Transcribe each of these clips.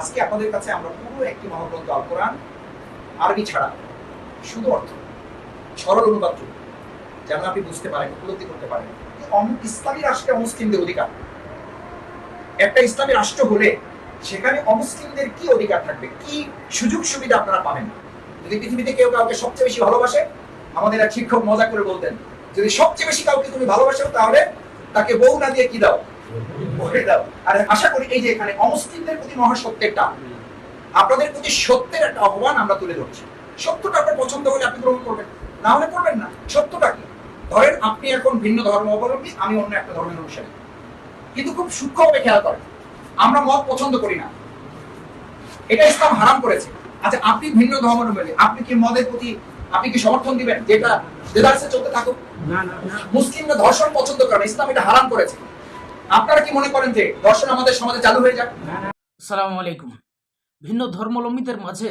আজকে আপনাদের কাছে আমরা পুরো একটি মহাগ্রন্থ আরবি ছাড়া, শুধু অর্থ, সরল অনুবাদ যেন আপনি বুঝতে পারেন, উপলব্ধি করতে পারেন ইসলামী রাষ্ট্রে অধিকার। একটা ইসলামী রাষ্ট্র হলে সেখানে অমুসলিমদের কি অধিকার থাকবে? কি সুযোগ সুবিধা আপনারা পাবেন? যদি পৃথিবীতে কেউ কাউকে সবচেয়ে বেশি ভালোবাসে, আমাদের এক শিক্ষক মজা করে বলতেন, যদি সবচেয়ে বেশি কাউকে তুমি ভালোবাসো, তাহলে তাকে বউ না দিয়ে কি দাও? বলে দাও আর আশা করি এই যে এখানে অমুসলিমদের প্রতি মহাসত্যের টান আপনাদের প্রতি সত্যের একটা আহ্বান আমরা তুলে ধরছি। সত্যটা আপনার পছন্দ হলে আপনি গ্রহণ করবেন না হলে করবেন না। সত্যটা কি? ধরেন আপনি এখন ভিন্ন ধর্ম অবলম্বী আমি অন্য একটা ধর্মের অনুসারী। কিন্তু খুব সূক্ষ্মভাবে খেয়াল করেন আমরা মত পছন্দ করি না। এটা ইসলাম হারাম করেছে। আচ্ছা আপনি ভিন্ন ধর্মাবলম্বী আপনি কি মদের প্রতি আপনি কি সমর্থন দিবেন? যেটা দেদারসে চলতে থাকুক? মুসলিমরা ধর্ষণ পছন্দ করে না ইসলাম এটা হারাম করেছে। আপনারা কি মনে করেন যে ধর্ষণ আমাদের সমাজে চালু হয়ে যাক? সালাম আলাইকুম। ভিন্ন ধর্মাবলম্বীদের মাঝে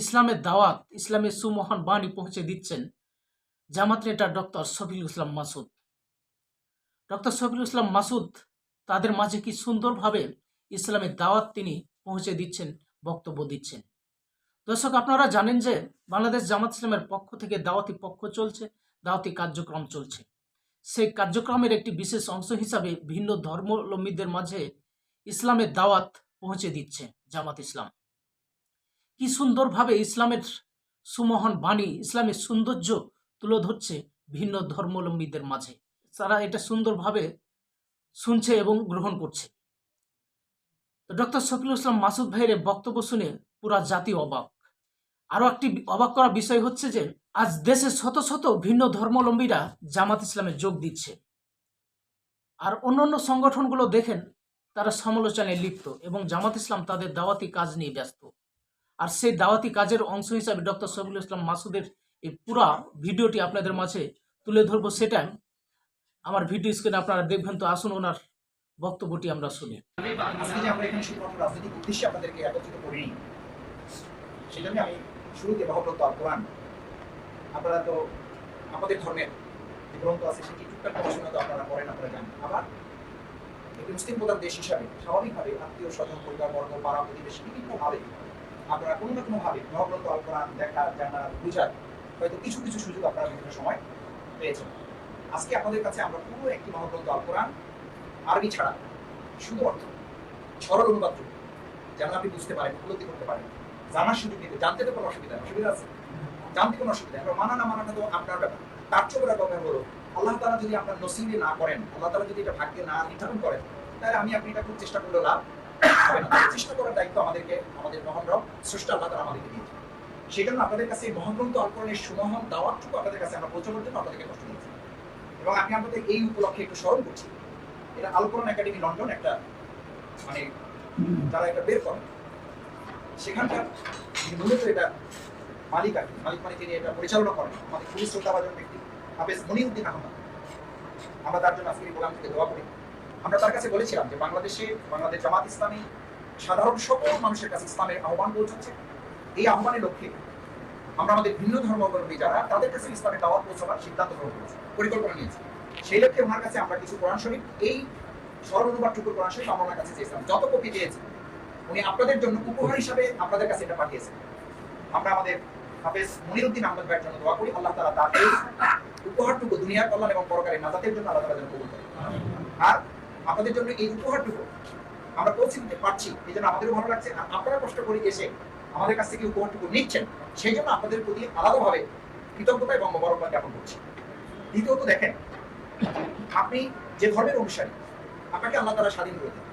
ইসলামের দাওয়াত, ইসলামের সুমহান বাণী পৌঁছে দিচ্ছেন জামাত নেতা ডক্টর শফিল ইসলাম মাসুদ। ডক্টর শফিল ইসলাম মাসুদ, তাদের মাঝে কি সুন্দরভাবে ইসলামের দাওয়াত তিনি পৌঁছে দিচ্ছেন, বক্তব্য দিচ্ছেন? দর্শক, আপনারা জানেন যে বাংলাদেশ জামাত ইসলামের পক্ষ থেকে দাওয়াতি পক্ষ চলছে, দাওয়াতি কার্যক্রম চলছে। সেই কার্যক্রমের একটি বিশেষ অংশ হিসাবে ভিন্ন ধর্মাবলম্বীদের মাঝে ইসলামের দাওয়াত পৌঁছে দিচ্ছে জামাত ইসলাম। কি সুন্দরভাবে ইসলামের সুমহান বাণী, ইসলামের সৌন্দর্য তুলে ধরছে ভিন্ন ধর্মাবলম্বীদের মাঝে। তারা এটা সুন্দরভাবে শুনছে এবং গ্রহণ করছে। ডক্টর শফিল ইসলাম মাসুদ ভাইয়ের বক্তব্য শুনে পুরা জাতি অবাক। আরও একটি অবাক করা বিষয় হচ্ছে যে আজ দেশে শত শত ভিন্ন ধর্মাবলম্বীরা জামাত ইসলামে যোগ দিচ্ছে। আর অন্যান্য সংগঠনগুলো দেখেন, তারা সমালোচনায় লিপ্ত এবং জামাত ইসলাম তাদের দাওয়াতি কাজ নিয়ে ব্যস্ত। আর সেই দাওয়াতি কাজের অংশ হিসাবে ডক্টর শফিউল ইসলাম মাসুদের এই পুরা ভিডিওটি আপনাদের মাঝে তুলে ধরবো সেটা। আমার ভিডিও স্ক্রিনে আপনারা দেখবেন তো আসুন ওনার বক্তব্যটি আমরা শুনি। সেজন্য আমি শুরুতে কোরআন আপনারা তো আমাদের ধর্মের যে গ্রন্থ আছে, সেটি টুকটাক পড়াশোনা তো আপনারা করেন, আপনারা জানেন। আবার একটি মুসলিম প্রধান দেশ হিসাবে স্বাভাবিকভাবে আত্মীয় স্বজন পরিবার বর্গ পাড়া প্রতিবেশী বিভিন্নভাবে আপনারা কোনো না কোনোভাবে মহাগ্রন্থ কোরআন দেখা জানা বুঝার হয়তো কিছু কিছু সুযোগ আপনারা বিভিন্ন সময় পেয়েছেন। আজকে আপনাদের কাছে আমরা পুরো একটি মহাগ্রন্থ কোরআন, আরবি ছাড়া শুধু অর্থ, সরল অনুবাদ যেন আপনি বুঝতে পারেন, উপলব্ধি করতে পারেন। জানার সুযোগ নিতে, জানতে তো কোনো অসুবিধা অসুবিধা আছে। জানতে কোনো অসুবিধা নেই। মানা না মানাটা তো আপনার ব্যাপার। তার চেয়ে বড় ব্যাপার হলো, আল্লাহ তালা যদি আপনার নসিবে না করেন, আল্লাহ তালা যদি এটা ভাগ্যে না নির্ধারণ করেন, তাহলে আমি আপনি এটা খুব চেষ্টা করলে লাভ হবে না। চেষ্টা করার দায়িত্ব আমাদেরকে, আমাদের মহান রব স্রষ্টা আল্লাহ তালা আমাদেরকে দিয়েছে সেই জন্য আপনাদের কাছে এই মহাগ্রন্থ আলকরণের সুমহান দাওয়াতটুকু আপনাদের কাছে আমরা পৌঁছানোর জন্য আপনাদেরকে কষ্ট দিয়েছি। এবং আমি আপনাদের এই উপলক্ষে একটু স্মরণ করছি। এটা আলকরণ একাডেমি লন্ডন একটা মানে যারা এটা বের করেন, সেখানকার মূলত এটা মালিক আর মালিক মানে তিনি এটা পরিচালনা করেন, আমাদের খুবই শ্রদ্ধাভাজন ব্যক্তি, হাফেজ মনিউদ্দিন আহমদ। আমরা তার জন্য থেকে দোয়া করি। আমরা তার কাছে বলেছিলাম যে বাংলাদেশে, বাংলাদেশ জামাত ইসলামী সাধারণ সকল মানুষের কাছে ইসলামের আহ্বান পৌঁছাচ্ছে। এই আহ্বানের লক্ষ্যে আমরা আমাদের ভিন্ন ধর্মাবলম্বী যারা, তাদের কাছে ইসলামের দাওয়াত পৌঁছাবার সিদ্ধান্ত গ্রহণ পরিকল্পনা নিয়েছি। সেই লক্ষ্যে ওনার কাছে আমরা কিছু কোরআন শরীফ, এই সরল অনুবাদটুকু কোরআন শরীফ আমরা ওনার কাছে চেয়েছিলাম। যত কপি পেয়েছি উনি আপনাদের জন্য উপহার হিসাবে আপনাদের কাছে এটা পাঠিয়েছেন। আমরা আমাদের হাফেজ মনিরুদ্দিন আহমদ ভাইয়ের জন্য দোয়া করি। আল্লাহ তালা তার এই উপহারটুকু দুনিয়ার কল্যাণ এবং পরকারের নাজাতের জন্য আল্লাহ তালা যেন কবুল করেন। আর আপনাদের জন্য এই উপহারটুকু আমরা পৌঁছে দিতে পারছি, এই জন্য আমাদেরও ভালো লাগছে। আর আপনারা কষ্ট করে এসে আমাদের কাছ থেকে উপহারটুকু নিচ্ছেন, সেই জন্য আপনাদের প্রতি আলাদাভাবে কৃতজ্ঞতা এবং মোবারকবাদ জ্ঞাপন করছি। দ্বিতীয়ত দেখেন, আপনি যে ধর্মের অনুসারী, আপনাকে আল্লাহ তারা স্বাধীন করে দেন।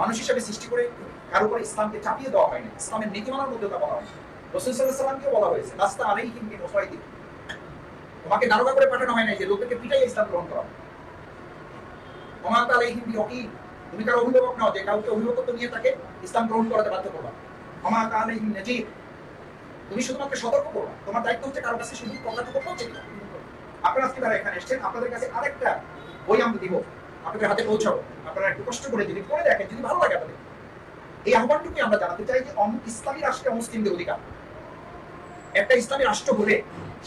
মানুষ হিসাবে সৃষ্টি করে কারও উপর ইসলামকে চাপিয়ে দেওয়া হয়নি ইসলামের নীতিমালার মধ্যে তা বলা হয় রসুল সাল্লাহামকেও বলা হয়েছে রাস্তা তোমাকে করে পাঠানো হয় নাই যে লোকেকে পিটাই ইসলাম গ্রহণ করা হিমবি অকিল তুমি কারও অভিভাবক নাও, যে কাউকে অভিভাবকত্ব নিয়ে তাকে ইসলাম গ্রহণ করাতে বাধ্য করবা। আলাই হিম নাজির। তুমি শুধুমাত্র সতর্ক করবা। তোমার দায়িত্ব হচ্ছে কারও কাছে শুধু কথাটুকু পৌঁছে আপনারা আজকে যারা এখানে এসেছেন, আপনাদের কাছে আরেকটা বই আমরা দিব। আপনাদের হাতে পৌঁছাবো। আপনারা একটু কষ্ট করে যদি পড়ে দেখেন, যদি ভালো লাগে আপনাদের। এই আহ্বানটুকুই আমরা জানাতে চাই যে ইসলামী রাষ্ট্রে অমুসলিমদের অধিকার। একটা ইসলামী রাষ্ট্র হলে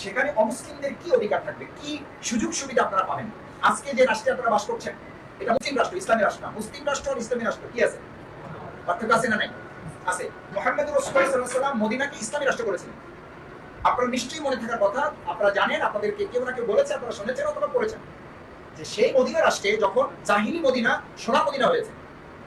সেখানে অমুসলিমদের কি অধিকার থাকবে? কি সুযোগ সুবিধা আপনারা পাবেন? আজকে যে রাষ্ট্রে আপনারা বাস করছেন, এটা মুসলিম রাষ্ট্র, ইসলামী রাষ্ট্র না। মুসলিম রাষ্ট্র আর ইসলামী রাষ্ট্র, কি আছে? পার্থক্য আছে না নাই? আছে। মোহাম্মদ রসুল্লাহাম মদিনাকে ইসলামী রাষ্ট্র করেছিলেন। আপনারা নিশ্চয়ই মনে থাকার কথা, আপনারা জানেন, আপনাদেরকে কেউ না কেউ বলেছে, আপনারা শুনেছেন অথবা পড়েছেন, যে সেই মদিনা রাষ্ট্রে যখন জাহিলি মদিনা, সোনা মদিনা হয়েছে,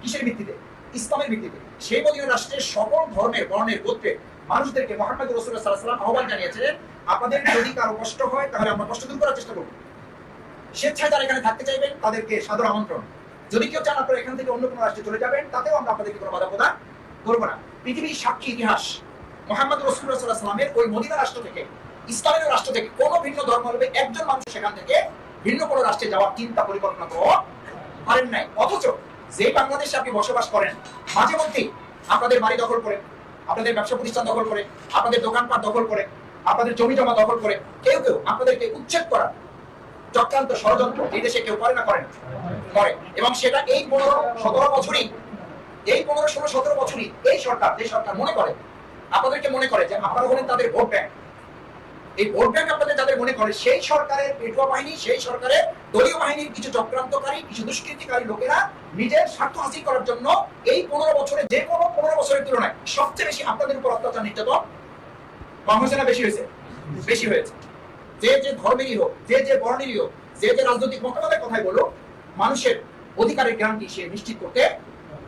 কিসের ভিত্তিতে? ইসলামের ভিত্তিতে। সেই মদিনা রাষ্ট্রের সকল ধর্মের, বর্ণের গোত্রের মানুষদেরকে মোহাম্মদ রসুল্লাহ সাল্লাম আহ্বান জানিয়েছিলেন আপনাদের যদি কারও কষ্ট হয়, তাহলে আমরা কষ্ট দূর করার চেষ্টা করব। স্বেচ্ছায় যারা এখানে থাকতে চাইবেন তাদেরকে সাদর আমন্ত্রণ। যদি কেউ চান আপনারা এখান থেকে অন্য কোনো রাষ্ট্রে চলে যাবেন, তাতেও আমরা আপনাদেরকে কোনো বাধা প্রদান করব না। পৃথিবীর সাক্ষী ইতিহাস, মোহাম্মদ রসুল্লাহ সাল্লাহ সাল্লামের ওই মদিনা রাষ্ট্র থেকে, ইসলামের রাষ্ট্র থেকে কোনো ভিন্ন ধর্মাবলম্বী একজন মানুষ সেখান থেকে ভিন্ন কোনো রাষ্ট্রে যাওয়ার চিন্তা পরিকল্পনা করো পারেন নাই। অথচ যে বাংলাদেশে আপনি বসবাস করেন, মাঝে মধ্যেই আপনাদের বাড়ি দখল করে, আপনাদের ব্যবসা প্রতিষ্ঠান দখল করে, আপনাদের দোকানপাট দখল করে, আপনাদের জমি জমা দখল করে, কেউ কেউ আপনাদেরকে উচ্ছেদ করা চক্রান্ত ষড়যন্ত্র এই দেশে কেউ করে না করেন করে। এবং সেটা এই পনেরো, সতেরো বছরই, এই পনেরো, ষোলো, সতেরো বছরই এই সরকার, যে সরকার মনে করে, আপনাদেরকে মনে করে যে আপনারা হলেন তাদের ভোট ব্যাংক। এই ভোট ব্যাংক আপনাদের যাদের মনে করে, সেই সরকারের পেটুয়া বাহিনী, সেই সরকারের দলীয় বাহিনীর কিছু চক্রান্তকারী, কিছু দুষ্কৃতিকারী লোকেরা নিজের স্বার্থ হাসিল করার জন্য এই পনেরো বছরে যে কোনো পনেরো বছরের তুলনায় সবচেয়ে বেশি আপনাদের উপর অত্যাচার নির্যাতন না বেশি হয়েছে? বেশি হয়েছে। যে যে ধর্মেরই হোক, যে যে বর্ণেরই হোক, যে যে রাজনৈতিক মতবাদের কথাই বলো মানুষের অধিকারের জ্ঞানটি সে নিশ্চিত করতে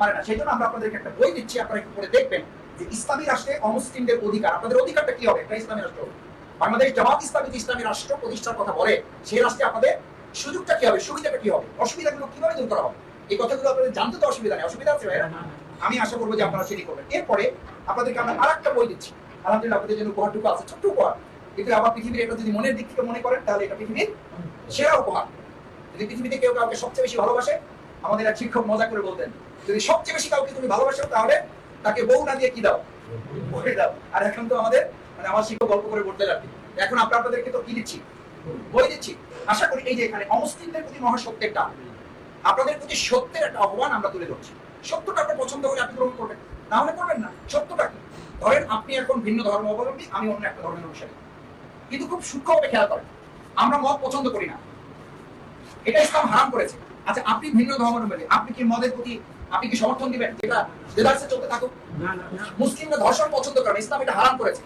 পারে না। সেই জন্য আমরা আপনাদেরকে একটা বই দিচ্ছি, আপনারা একটু করে দেখবেন যে ইসলামী রাষ্ট্রে অমুসলিমদের অধিকার, আপনাদের অধিকারটা কি হবে? একটা ইসলামী রাষ্ট্র। বাংলাদেশ জামাত ইসলামী ইসলামী রাষ্ট্র প্রতিষ্ঠার কথা বলে, সেই রাষ্ট্রে আপনাদের সুযোগটা কি হবে? সুবিধাটা কি হবে? অসুবিধাগুলো কীভাবে দূর করা হবে? এই কথাগুলো আপনাদের জানতে তো অসুবিধা নেই। অসুবিধা আছে ভাইয়া? আমি আশা করব যে আপনারা সেটি করবেন। এরপরে আপনাদেরকে আমরা আর একটা বই দিচ্ছি। আলহামদুলিল্লাহ আপনাদের জন্য উপহারটুকু আছে ছোট্ট উপহার। কিন্তু আবার পৃথিবীর এটা যদি মনের দিক থেকে মনে করেন তাহলে এটা পৃথিবীর সেরা উপহার। যদি পৃথিবীতে কেউ কাউকে সবচেয়ে বেশি ভালোবাসে আমাদের এক শিক্ষক মজা করে বলতেন যদি সবচেয়ে বেশি কাউকে তুমি ভালোবাসো তাহলে তাকে বউ না দিয়ে কি দাও? বই দাও। আর এখন তো আমাদের মানে আমার শিক্ষক গল্প করে বলতে লাগবে। এখন আমরা আপনাদেরকে তো কি দিচ্ছি? বই দিচ্ছি। আশা করি এই যে এখানে অমুসলিমদের প্রতি মহাসত্যের আপনাদের প্রতি সত্যের একটা আহ্বান আমরা তুলে ধরছি। সত্যটা আপনি পছন্দ করে আপনি গ্রহণ করবেন। না হলে করবেন না। সত্যটা কি? ধরেন আপনি এখন ভিন্ন ধর্ম অবলম্বী আমি অন্য একটা ধর্মের অনুসারী কিন্তু খুব সূক্ষ্মভাবে খেয়াল করেন আমরা মদ পছন্দ করি না। এটা ইসলাম হারাম করেছে। আচ্ছা আপনি ভিন্ন ধর্মাবলম্বী আপনি কি মদের প্রতি আপনি কি সমর্থন দিবেন? যেটা দেদারসে চলতে থাকুক। মুসলিমরা ধর্ষণ পছন্দ করেন ইসলাম এটা হারাম করেছে।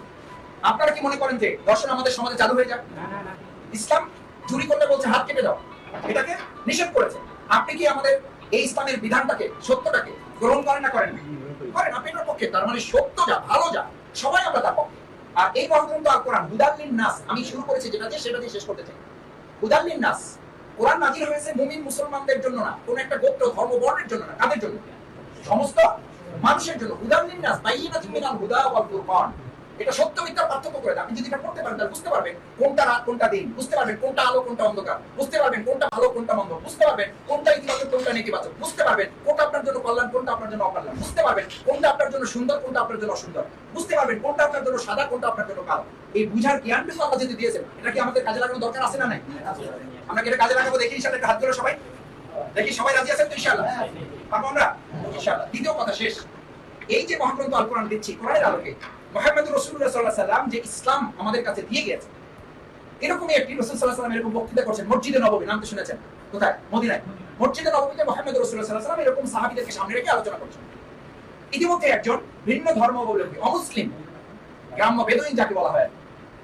আপনারা কি মনে করেন যে ধর্ষণ আমাদের সমাজে চালু হয়ে যাক ইসলাম চুরি করলে বলছে, হাত কেটে দাও। এটাকে নিষেধ করেছে। আপনি কি আমাদের এই ইসলামের বিধানটাকে, সত্যটাকে গ্রহণ করেন না করেন? করেন, আপনি এটার পক্ষে। তার মানে সত্য যা, ভালো যা, সবাই আমরা তার পক্ষে। আর এই মহাগ্রন্থ আল কোরআন, হুদাল্লিন নাস। আমি শুরু করেছি যেটা দিয়ে, সেটা দিয়ে শেষ করতে চাই। হুদাল্লিন নাস। কোরআন নাজির হয়েছে মুমিন, মুসলমানদের জন্য না, কোন একটা গোত্র ধর্ম বর্ণের জন্য না। কাদের জন্য? সমস্ত মানুষের জন্য। হুদাল্লিন নাস বাইয়িনাতিন মিনাল হুদা ওয়াল ফুরকান। এটা সত্য মিথ্যার পার্থক্য করে আপনি যদি এটা করতে পারেন, তাহলে বুঝতে পারবেন কোনটা রাত, কোনটা দিন, বুঝতে পারবেন কোনটা আলো, কোনটা অন্ধকার, বুঝতে পারবেন কোনটা ভালো, কোনটা মন্দ, বুঝতে পারবেন কোনটা ইতিবাচক, কোনটা নেতিবাচক, বুঝতে পারবেন কোনটা আপনার জন্য কল্যাণ, কোনটা আপনার জন্য অকল্যাণ, বুঝতে পারবেন কোনটা আপনার জন্য সুন্দর, কোনটা আপনার জন্য অসুন্দর, বুঝতে পারবেন কোনটা আপনার জন্য সাদা, কোনটা আপনার জন্য কালো। এই বুঝার জ্ঞানটুকু আল্লাহ যদি দিয়েছেন? এটা কি আমাদের কাজে লাগানো দরকার আছে না নাই? আমরা কি এটা কাজে লাগাবো? দেখি ইনশাআল্লাহ হাত ধরে সবাই। দেখি সবাই রাজি আছেন তো ইনশাআল্লাহ? পারব আমরা? ইনশাআল্লাহ, দ্বিতীয় কথা শেষ। এই যে মহাগ্রন্থ আল দিচ্ছি, কোরআনের আলোকে। মোহাম্মদ রসুল্লাহ সাল্লাহ সাল্লাম যে ইসলাম আমাদের কাছে দিয়ে গিয়েছে। এরকমই একটি রসুল সাল্লাহ সাল্লাম এরকম বক্তৃতা করছেন মসজিদে নবমী নাম তো শুনেছেন? কোথায়? মদিনায়। মসজিদে নবমীতে মোহাম্মদ রসুল্লাহ সাল্লাহ সাল্লাম এরকম সাহাবিদেরকে সামনে রেখে আলোচনা করছেন। ইতিমধ্যে একজন ভিন্ন ধর্ম অবলম্বী অমুসলিম, গ্রাম্য বেদুইন যাকে বলা হয়।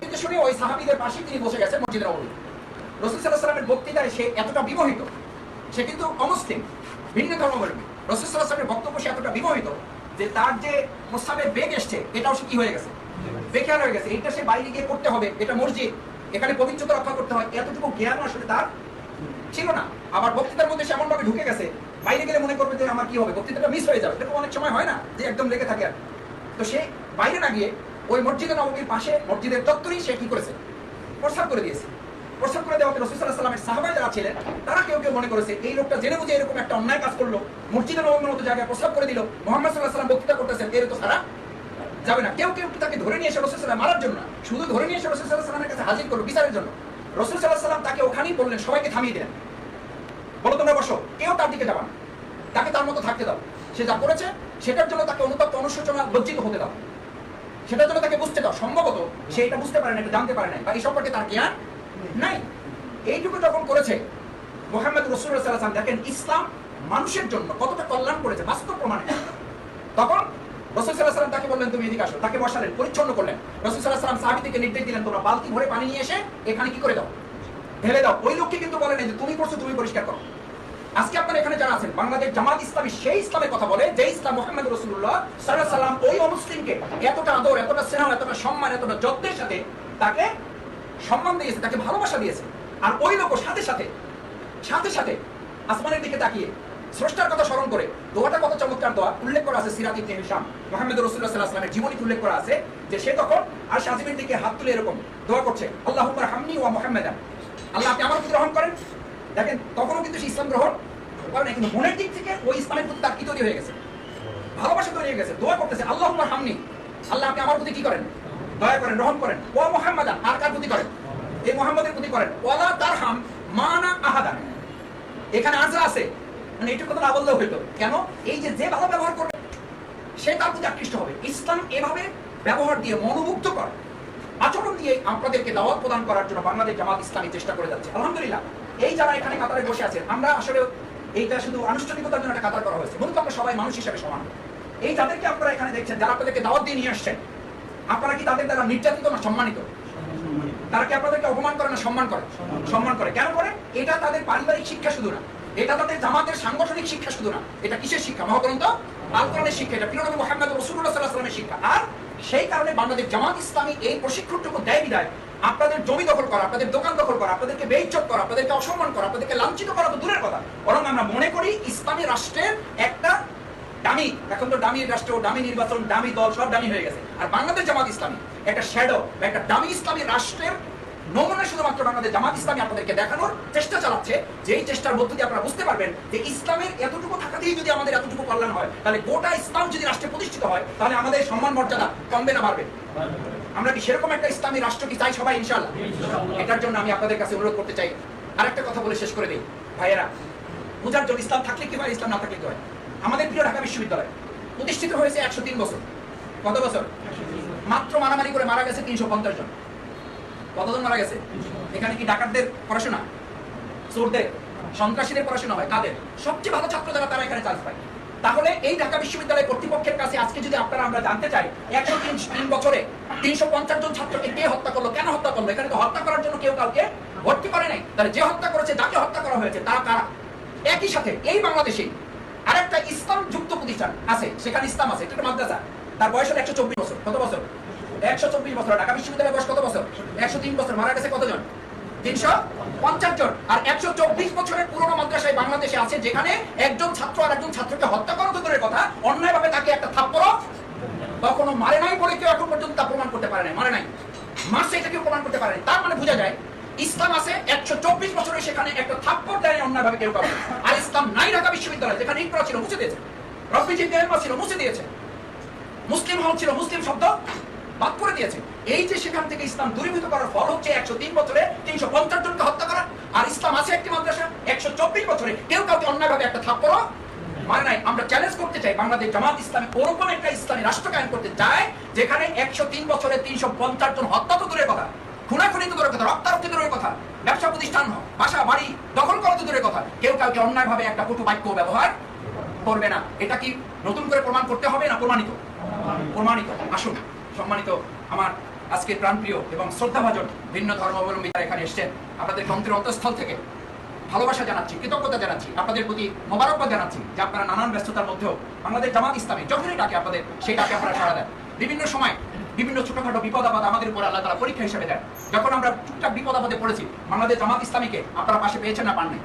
কিন্তু শুনে ওই সাহাবিদের পাশে তিনি বসে গেছেন মসজিদে নবমী রসুল সাল্লাহ সাল্লামের বক্তৃতায় সে এতটা বিমোহিত, সে কিন্তু অমুসলিম, ভিন্ন ধর্মাবলম্বী। রসুল সাল্লাহ সাল্লামের বক্তব্য সে এতটা বিমোহিত যে তার যে প্রস্তাবের বেগ এসছে, এটাও সে কি হয়ে গেছে? বেকার হয়ে গেছে। এটা সে বাইরে গিয়ে করতে হবে। এটা মসজিদ। এখানে পবিত্রতা রক্ষা করতে হয়। এতটুকু জ্ঞান আসলে তার ছিল না। আবার বক্তৃতার মধ্যে সে এমন ভাবে ঢুকে গেছে। বাইরে গেলে মনে করবে যে আমার কি হবে? বক্তৃতাটা মিস হয়ে যাবে। এরকম অনেক সময় হয় না যে একদম লেগে থাকে আর। তো সে বাইরে না গিয়ে ওই মসজিদে নবমীর পাশে মসজিদের চত্বরেই সে কি করেছে? প্রস্তাব করে দিয়েছে। প্রস্তাব করে দেওয়াতে রসুল সাল্লাহ সাল্লামের সাহাবাই যারা ছিলেন, তারা কেউ কেউ মনে করেছে, এই লোকটা জেনে বুঝে এরকম একটা অন্যায় কাজ করল, মসজিদে নবমীর মতো জায়গায় প্রস্তাব করে দিল, মোহাম্মদ সাল্লাহ সাল্লাম বক্তৃতা করতেছেন, এর তো সারা যাবে না। কেউ কেউ তাকে ধরে নিয়ে এসে রসুল সাল্লাম মারার জন্য শুধু ধরে নিয়ে এসে রসুল সাল্লাহ সাল্লামের কাছে হাজির করল, বিচারের জন্য। রসুল সাল্লাহ সাল্লাম তাকে ওখানেই বললেন, সবাইকে থামিয়ে দিলেন বলো তোমরা বসো, কেউ তার দিকে যাবা না। তাকে তার মতো থাকতে দাও। সে যা করেছে, সেটার জন্য তাকে অনুতপ্ত অনুশোচনা লজ্জিত হতে দাও। সেটার জন্য তাকে বুঝতে দাও। সম্ভবত সে এটা বুঝতে পারে না এটা জানতে পারে না বা এই সম্পর্কে তার জ্ঞান নাই। এইটুকু যখন করেছে, মোহাম্মদ সাল্লাম দেখেন ইসলাম মানুষের জন্য কতটা কল্যাণ করেছে, বাস্তব প্রমাণে। তখন রসুল সাল্লাহ সাল্লাম তাকে বললেন, তুমি এদিকে আসো। তাকে বসালেন পরিচ্ছন্ন করলেন। রসুল সাল্লাহ সাল্লাম সাহাবিদিকে নির্দেশ দিলেন, তোমরা বালতি ভরে পানি নিয়ে এসে এখানে কি করে দাও? ঢেলে দাও। ওই লোককে কিন্তু বলেন যে, তুমি করছ, তুমি পরিষ্কার করো। আজকে আপনারা এখানে যারা আছেন, বাংলাদেশ জামাত ইসলামী সেই ইসলামের কথা বলে যে ইসলাম মোহাম্মদ রসুল্লাহ সাল্লাহ সাল্লাম ওই অমুসলিমকে এতটা আদর, এতটা স্নেহ, এতটা সম্মান, এতটা যত্নের সাথে তাকে সম্মান দিয়েছে, তাকে ভালোবাসা দিয়েছে। আর ওই লোক সাথে সাথে সাথে সাথে আসমানের দিকে তাকিয়ে স্রষ্টার কথা স্মরণ করে, দোয়াটা কত চমৎকার দোয়া, উল্লেখ করা আছে সিরাত ইবনে হিশাম। মোহাম্মদ সাল্লাল্লাহু আলাইহি জীবনী উল্লেখ করা আছে যে সে তখন আর শাজিমের দিকে হাত তুলে এরকম দোয়া করছে, আল্লাহুম্মা হামনি ওয়া মুহাম্মাদান আল্লাহ, আপনি আমার রহম করেন। দেখেন, তখনও কিন্তু সে ইসলাম গ্রহণ করেন কিন্তু মনের দিক থেকে ওই ইসলামের প্রতি তার কি তৈরি হয়ে গেছে? ভালোবাসা তৈরি হয়ে গেছে, দোয়া করতেছে, আল্লাহুম্মা হামনি আল্লাহ, আপনি আমার প্রতি কি করেন? দয়া করেন রহম করেন। ওয়া মুহাম্মাদান আর কার প্রতি করেন? এই মোহাম্মদের প্রতি করেন। ওয়ালা তারহাম মানা আহাদান এখানে আনসার আছে। মানে এইটুকু কথা না বললেও হইতো। কেন? এই যে যে ভালো ব্যবহার করবে, সে তার প্রতি আকৃষ্ট হবে। ইসলাম এভাবে ব্যবহার দিয়ে মনোমুগ্ধ করে। আচরণ দিয়ে আপনাদেরকে দাওয়াত প্রদান করার জন্য বাংলাদেশ জামাত ইসলামী চেষ্টা করে যাচ্ছে। আলহামদুলিল্লাহ। এই যারা এখানে কাতারে বসে আছেন, আমরা আসলে এইটা শুধু আনুষ্ঠানিকতার জন্য একটা কাতার করা হয়েছে। মূলত আমরা সবাই মানুষ হিসেবে সমান। এই যাদেরকে আপনারা এখানে দেখছেন, যারা আপনাদেরকে দাওয়াত দিয়ে নিয়ে আসছেন আপনারা কি তাদের দ্বারা নির্যাতিত না সম্মানিত? তারা কি আপনাদেরকে অপমান করে না সম্মান করে? সম্মান করে। কেন করে? এটা তাদের পারিবারিক শিক্ষা শুধু না। এটা তাদের জামাতের সাংগঠনিক শিক্ষা শুধু না। এটা কিসের শিক্ষা? মহাগ্রন্থ? শিক্ষা। এটা মুহাম্মদ আলাইহি ওয়াসাল্লামের শিক্ষা। আর সেই কারণে বাংলাদেশ জামাত ইসলামী এই প্রশিক্ষণটুকু দেয় বিদায়। আপনাদের জমি দখল করা, আপনাদের দোকান দখল করা, আপনাদেরকে বেইজ্জত করা, আপনাদেরকে অসম্মান করা, আপনাদেরকে লাঞ্ছিত করা তো দূরের কথা। বরং আমরা মনে করি ইসলামী রাষ্ট্রের একটা দামি এখন তো দামি রাষ্ট্র দামি নির্বাচন দামি দল সব দামি হয়ে গেছে। আর বাংলাদেশ জামাত ইসলামী একটা শ্যাডো বা একটা দামি ইসলামী রাষ্ট্রের নমুনা শুধুমাত্র বাংলাদেশ জামাত ইসলামী আপনাদেরকে দেখানোর চেষ্টা চালাচ্ছে। যে এই চেষ্টার মধ্য দিয়ে আপনারা বুঝতে পারবেন যে ইসলামের এতটুকু থাকাতেই যদি আমাদের এতটুকু কল্যাণ হয় তাহলে গোটা ইসলাম যদি রাষ্ট্রে প্রতিষ্ঠিত হয় তাহলে আমাদের সম্মান মর্যাদা কমবে না বাড়বে। আমরা কি সেরকম একটা ইসলামী রাষ্ট্র কি চাই সবাই ইনশাল্লাহ এটার জন্য আমি আপনাদের কাছে অনুরোধ করতে চাই। আর একটা কথা বলে শেষ করে দিই। ভাইয়েরা পূজার জন্য ইসলাম থাকলে কি হয় ইসলাম না থাকলে কি হয়? আমাদের প্রিয় ঢাকা বিশ্ববিদ্যালয়, প্রতিষ্ঠিত হয়েছে একশো তিন বছর। কত বছর? মাত্র মারামারি করে মারা গেছে তিনশো পঞ্চাশ জন। কতজন মারা গেছে? এখানে কি ডাকাতদের পড়াশোনা? চোরদের? সন্ত্রাসীদের পড়াশোনা হয়? কাদের? সবচেয়ে ভালো ছাত্র যারা, তারা এখানে চান্স পায়। তাহলে এই ঢাকা বিশ্ববিদ্যালয় কর্তৃপক্ষের কাছে আজকে যদি আপনারা আমরা জানতে চাই, একশো তিন তিন বছরে তিনশো পঞ্চাশ জন ছাত্রকে কে হত্যা করল, কেন হত্যা করল? এখানে তো হত্যা করার জন্য কেউ কাউকে ভর্তি করে নাই। তাহলে যে হত্যা করেছে, যাকে হত্যা করা হয়েছে, তারা কারা? একই সাথে এই বাংলাদেশে আরেকটা ইসলাম যুক্ত প্রতিষ্ঠান আছে, সেখানে ইসলাম আছে একটা মাদ্রাসা। তার বয়স হলো একশো চব্বিশ বছর। কত বছর? একশো চব্বিশ বছর। ঢাকা বিশ্ববিদ্যালয়ের বয়স কত বছর? একশো তিন বছর। মারা গেছে কতজন? তিনশো পঞ্চাশ জন। আর একশো চব্বিশ বছরের পুরনো মাদ্রাসায় বাংলাদেশে আছে, যেখানে একজন ছাত্র আর একজন ছাত্রকে হত্যা করা তো দূরের কথা, অন্যায়ভাবে তাকে একটা থাপ্পড় কখনো মারে নাই বলে কেউ এখন পর্যন্ত তা প্রমাণ করতে পারে নাই, মারে নাই। মারছে এটা কেউ প্রমাণ করতে পারে তার মানে বোঝা যায় ইসলাম আছে, একশো চব্বিশ বছরে সেখানে একটা থাপ্পড় দেয় অন্যায়ভাবে কেউ কাউকে। আর ইসলাম নাই ঢাকা বিশ্ববিদ্যালয়, যেখানে ইকরা ছিল, মুছে দিয়েছে। রব্বিজিৎ দেহমা ছিল, মুছে দিয়েছে। মুসলিম হল ছিল, মুসলিম শব্দ বাদ করে দিয়েছে। এই যে সেখান থেকে ইসলাম দূরীভূত করার ফল হচ্ছে একশো তিন বছরে তিনশো পঞ্চাশ জনকে হত্যা করা। আর ইসলাম আছে একটি মাদ্রাসা, একশো চব্বিশ বছরে কেউ কাউকে অন্যায়ভাবে একটা থাপ্পড় মানে নাই। আমরা চ্যালেঞ্জ করতে চাই, বাংলাদেশ জামাত ইসলামী ওরকম একটা ইসলামী রাষ্ট্র কায়েম করতে চায়, যেখানে একশো তিন বছরে তিনশো পঞ্চাশ জন হত্যা তো দূরের কথা। খুনাখুনি তো দূরের কথা রক্তারক্তি দূরের কথা, ব্যবসা প্রতিষ্ঠান বাসা, বাড়ি, দখল করা তো দূরের কথা, কেউ কাউকে অন্যায়ভাবে একটা কটু বাক্য ব্যবহার করবে না। এটা কি নতুন করে প্রমাণ করতে হবে না প্রমাণিত? প্রমাণিত। আসুন, সম্মানিত আমার আজকের প্রাণপ্রিয় এবং শ্রদ্ধাভাজন ভিন্ন ধর্মাবলম্বী যারা এখানে এসছেন, আপনাদের মন্ত্রীর অন্তঃস্থল থেকে ভালোবাসা জানাচ্ছি, কৃতজ্ঞতা জানাচ্ছি, আপনাদের প্রতি মোবারকবাদ জানাচ্ছি যে আপনারা নানান ব্যস্ততার মধ্যেও আমাদের জামাত ইসলামী যখনই ডাকে আপনাদের, সেই ডাকে আপনারা সাড়া দেন। বিভিন্ন সময় বিভিন্ন ছোটখাটো বিপদ, আপদ আমাদের উপর আল্লাহ তারা পরীক্ষা হিসেবে দেন। যখন আমরা টুকটাক বিপদ, আপদে পড়েছি, বাংলাদেশ জামাত ইসলামীকে আপনারা পাশে পেয়েছেন না, পাননি?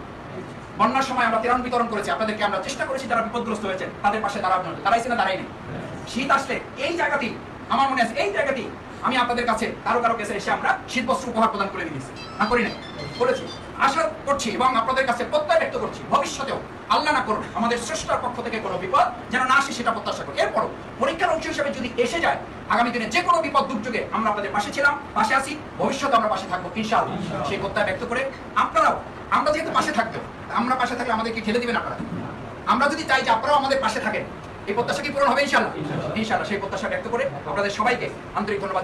বন্যার সময় আমরা ত্রাণ বিতরণ করেছি, আপনাদেরকে আমরা চেষ্টা করেছি যারা বিপদগ্রস্ত হয়েছেন, তাদের পাশে দাঁড়ানোর দাঁড়াইছে না দাঁড়ায়নি শীত আসলে এই জায়গাটি, আমার মনে আছে এই জায়গাটি, আমি আপনাদের কাছে কারও কারও কাছে এসে আমরা শীত বস্ত্র উপহার প্রদান করে দিয়েছি। না করি না করেছি। আশা করছি এবং আপনাদের কাছে প্রত্যয় ব্যক্ত করছি, ভবিষ্যতেও আল্লাহ না করুন আমাদের স্রষ্টার পক্ষ থেকে কোনো বিপদ যেন না আসে, সেটা প্রত্যাশা করি। এরপরও পরীক্ষার অংশ হিসেবে যদি এসে যায় আগামী দিনে যে কোনো বিপদ দুর্যোগে আমরা আপনাদের পাশে ছিলাম পাশে আছি ভবিষ্যতে আমরা পাশে থাকব ইনশাল সেই প্রত্যয় ব্যক্ত করে আপনারাও আমরা যেহেতু পাশে থাকব আমরা পাশে থাকলে আমাদেরকে ঠেলে দিবেন আপনারা। আমরা যদি চাই যে আপনারাও আমাদের পাশে থাকেন এই প্রত্যাশা কি পূরণ হবে ইনশাল্লাহ ইনশাল্লাহ সেই প্রত্যাশা ব্যক্ত করে আপনাদের সবাইকে আন্তরিক ধন্যবাদ।